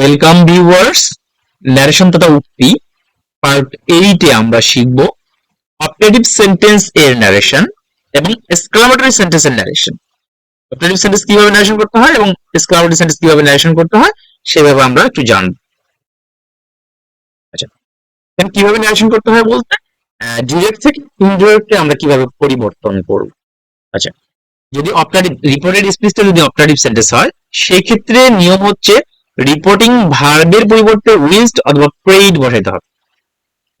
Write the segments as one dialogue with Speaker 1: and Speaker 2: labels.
Speaker 1: Welcome viewers narration তথা উক্তি part এইটে আমরা শিখব অপারেটিভ সেন্টেন্স এর ন্যারেশন এবং এক্সক্লামেটরি সেন্টেন্স এর ন্যারেশন অপারেটিভ সেন্টেন্স কীভাবে ন্যারেশন করতে হয় এবং এক্সক্লামেটরি সেন্টেন্স কীভাবে ন্যারেশন করতে হয় সেভাবে আমরা একটু জানব। আচ্ছা কীভাবে ন্যারেশন করতে হয় বলতে? ডিরেক্ট থেকে ইনডিরেক্টে আমরা কীভাবে পরিবর্তন করব? আচ্ছা যদি অপারেটিভ রিপোর্টেড স্পিচটা যদি অপারেটিভ সেন্টেন্স হয় সেই ক্ষেত্রে নিয়ম হচ্ছে রিপোর্টিং ভার্বের পরিবর্তে উইজড অথবা প্রেইড বসাইতে হবে।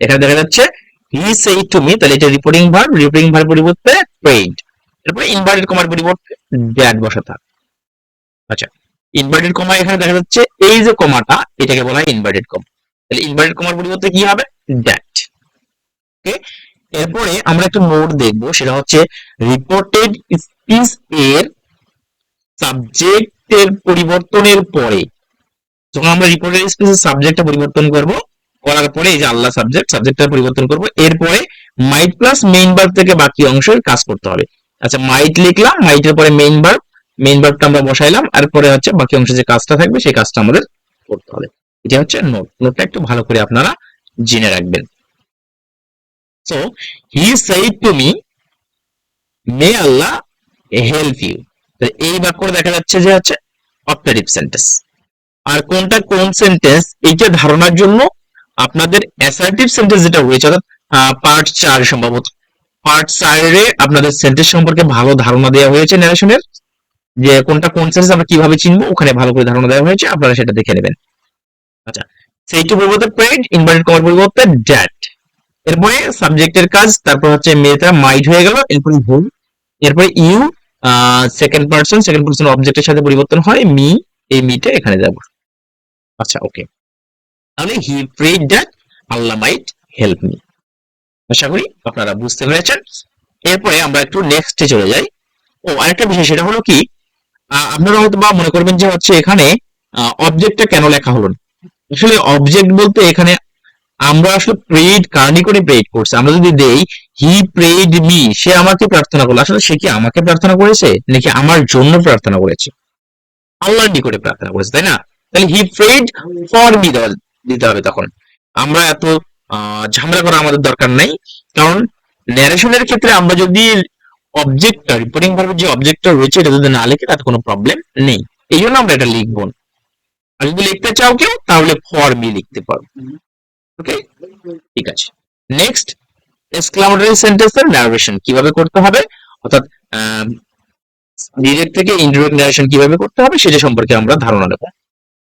Speaker 1: এখানে দেখা যাচ্ছে হি সেই টু মি তাহলে এটা রিপোর্টিং ভার্ব রিপোর্টিং ভার্ব পরিবর্তে প্রেইড এরপরে ইনভার্টেড কমার পরিবর্তে দ্যাট বসাতে হবে। আচ্ছা ইনভার্টেড কমা এখানে দেখা যাচ্ছে, এই যে কমাটা এটাকে বলা হয় ইনভার্টেড কমা তাহলে ইনভার্টেড কমার পরিবর্তে কি হবে? দ্যাট ওকে এরপরে আমরা একটা নোট দেখব, সেটা হচ্ছে রিপোর্টেড স্পিচ এর সাবজেক্টের পরিবর্তনের পরে। যখন আমরা রিপোর্টেড স্পিচের সাবজেক্টটা পরিবর্তন করব। করার পরে এই যে আল্লাহ সাবজেক্ট সাবজেক্টটা পরিবর্তন করব। এরপরে মাইট প্লাস মেইন ভার্ব থেকে বাকি অংশের কাজ করতে হবে। আচ্ছা মাইট লিখলাম মাইটের পরে মেইন ভার্ব মেইন ভার্বটা আমরা বসাইলাম। আর পরে হচ্ছে বাকি অংশে যে কাজটা থাকবে, সেই কাজটা আমাদের করতে হবে। এটা হচ্ছে নোট নোটটা একটু ভালো করে আপনারা জেনে রাখবেন। So he said to me may Allah help you এই বাক্যটা দেখা যাচ্ছে যে হচ্ছে অপারেটিভ সেন্টেন্স আর কোনটা কোন সেন্টেন্স এইটা ধারণার জন্য আপনাদের অ্যাসার্টিভ সেন্টেন্স যেটা রয়েছে, অর্থাৎ পার্ট চার সম্ভবত। পার্ট চারে আপনাদের সেন্টেন্স সম্পর্কে ভালো ধারণা দেওয়া হয়েছে ন্যারেশনের যে কোনটা কোন সেন্টেন্স আমরা কীভাবে চিনবো, ওখানে ভালো করে ধারণা দেওয়া হয়েছে, আপনারা সেটা দেখে নেবেন। আচ্ছা সেইটু পরিবর্তে প্রেড ইনভার্টেড কমার পরিবর্তে ড্যাট এরপরে সাবজেক্টের কাজ, তারপর হচ্ছে মেয়েটা মাইড হয়ে গেল, এরপরে হোম এরপরে you second person second person অবজেক্টের সাথে পরিবর্তন হয় মি এই মিটা এখানে যাব। আচ্ছা ওকে তাহলে he prayed that Allah might help me আশা করি আপনারা বুঝতে পেরেছেন। এরপরে আমরা একটু নেক্সটে চলে যাই। ও, আরেকটা বিষয়, সেটা হলো কি আপনারা হয়তো বা মনে করবেন যে হচ্ছে এখানে অবজেক্টটা কেন লেখা হলো না? আসলে অবজেক্ট বলতে এখানে আমরা আসলে প্রেড কার্নি করে প্রেড করছে? আমরা যদি দেই হি প্রেড মি সে আমাকে প্রার্থনা করল। আসলে সে কি আমাকে প্রার্থনা করেছে? নাকি আমার জন্য প্রার্থনা করেছে? আল্লাহর নিকটে প্রার্থনা করেছে, তাই না? তাহলে হি প্রেড ফর মি দিতে হবে তখন। আমরা এত ঝামেলা করা আমাদের দরকার নাই। কারণ ন্যারেশনের ক্ষেত্রে আমরা যদি অবজেক্টটা রিপোর্টিং ভার্বের যে অবজেক্টটা রয়েছে, এটা যদি না লিখে, তাতে কোনো প্রবলেম নেই। এই জন্য আমরা এটা লিখব। না আর যদি লিখতে চাও কেউ, তাহলে ফর মি লিখতে পারো। ওকে ঠিক আছে। নেক্সট এক্সক্লামেটরি সেন্টেন্সের নারেশন কীভাবে করতে হবে? অর্থাৎ ডিরেক্ট থেকে ইনডিরেক্ট নারেশন কীভাবে করতে হবে, সেটা সম্পর্কে আমরা ধারণা নেব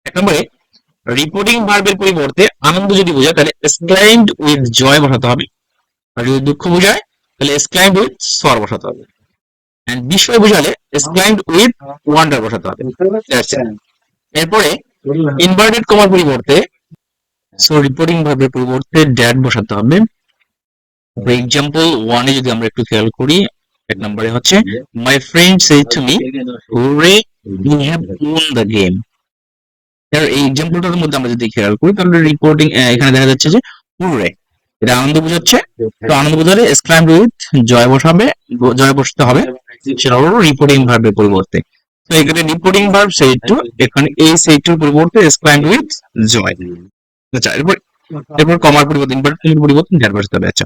Speaker 1: এক নম্বরে রিপোর্টিং ভার্বের পরিবর্তে আনন্দ যদি বোঝায়, তাহলে এক্সক্লাইমড উইথ জয় বসাতে হবে। আর যদি দুঃখ বোঝায়, তাহলে এক্সক্লাইমড উইথ সর বসাতে হবে। এন্ড বিস্ময় বোঝালে এক্সক্লাইমড উইথ ওয়ান্ডার বসাতে হবে। এরপরে ইনভার্টেড কমার পরিবর্তে সো রিপোর্টিং ভার্বের পরিবর্তে ড্যাট বসাতে হবে। ফর এক্সাম্পল ওয়ানে যদি আমরা একটু খেয়াল করি, এক নম্বরে হচ্ছে my friend said to me are you have won the game এই এক্সাম্পলটার মধ্যে আমরা যদি খেয়াল করি, তাহলে রিপোর্টিং এখানে দেখা যাচ্ছে যে হুরে এটা আনন্দ বোঝাচ্ছে। তো আনন্দ বোঝালে এক্সক্লাইম উইথ জয় বসাবে জয় বসাতে হবে। সেটা হলো রিপোর্টিং ভার্বের পরিবর্তে। তো এখানে রিপোর্টিং ভার্ব সেই টু এখানে এই সেই টুর পরিবর্তে এক্সক্লাইম উইথ জয়। আচ্ছা এরপর এরপর কমার পরিবর্তে ইনভার্ট কমার পরিবর্তে ড্যাট বসাতে হবে আচ্ছা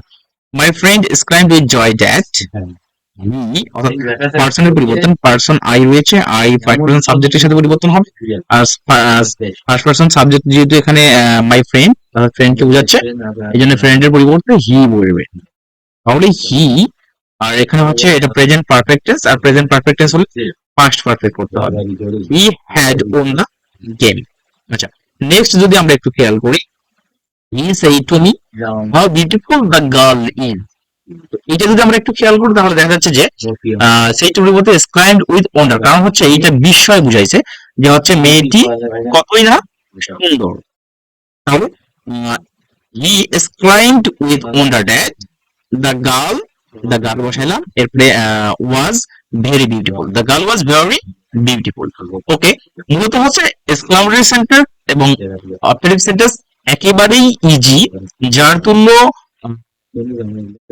Speaker 1: my friend exclaim with joy that he অর্থাৎ পার্সনের পরিবর্তন পার্সন আই রয়েছে আই ফার্স্ট পার্সন সাবজেক্টের সাথে পরিবর্তন হবে আর ফার্স্ট পার্সন সাবজেক্ট যেহেতু এখানে মাই ফ্রেন্ড তাহলে ফ্রেন্ডকে বোঝাচ্ছে এই জন্য ফ্রেন্ডের পরিবর্তে হি বলবে। তাহলে হি আর এখানে হচ্ছে এটা প্রেজেন্ট পারফেক্ট টেন্স আর প্রেজেন্ট পারফেক্ট টেন্স হলে পাস্ট পারফেক্ট করতে হবে। He had won the game আচ্ছা নেক্সট যদি আমরা একটু খেয়াল করি he said to me how beautiful the girl is এটা যদি আমরা একটু খেয়াল করি তাহলে দেখা যাচ্ছে যে সেই টুর পরিবর্তে স্ক্রাইন্ড উইথ ওয়ান্ডার কারণ হচ্ছে এইটা বিস্ময় বুঝাইছে যে হচ্ছে মেয়েটি কতই না সুন্দর। তাহলে he exclaimed with wonder that the girl the girl বসাইলাম এরপরে was very beautiful the girl was very beautiful okay মূলত হচ্ছে এক্সক্লামেটরি সেন্টেন্স এবং অপারেটিভ সেন্টেন্স একেবারেই ইজি যার তুল্য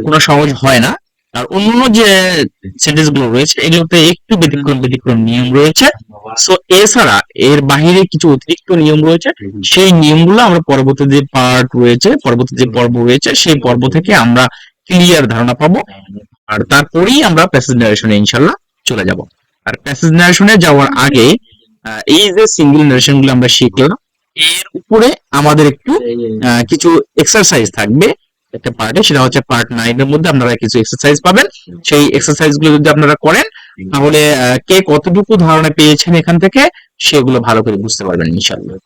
Speaker 1: কোনো সহজ হয় না। আর অন্যান্য যে সেন্টেন্সগুলো রয়েছে, এগুলোতে একটু ব্যতিক্রম ব্যতিক্রম নিয়ম রয়েছে। সো এছাড়া এর বাহিরে কিছু অতিরিক্ত নিয়ম রয়েছে। সেই নিয়মগুলো আমরা পরবর্তী যে পার্ট রয়েছে, পরবর্তী যে পর্ব রয়েছে, সেই পর্ব থেকে আমরা ক্লিয়ার ধারণা পাবো। আর তারপরেই আমরা প্যাসেজ নারেশনে ইনশাল্লাহ চলে যাব। আর প্যাসেজ নারেশনে যাওয়ার আগে এই যে সিঙ্গেল নারেশনগুলো আমরা শিখলাম, এর উপরে আমাদের একটু কিছু এক্সারসাইজ থাকবে। একটা পার্টে সেটা হচ্ছে পার্ট নাইন এর মধ্যে আপনারা কিছু এক্সারসাইজ পাবেন। সেই এক্সারসাইজগুলো যদি আপনারা করেন, তাহলে কে কতটুকু ধারণা পেয়েছেন এখান থেকে, সেগুলো ভালো করে বুঝতে পারবেন ইনশাল্লাহ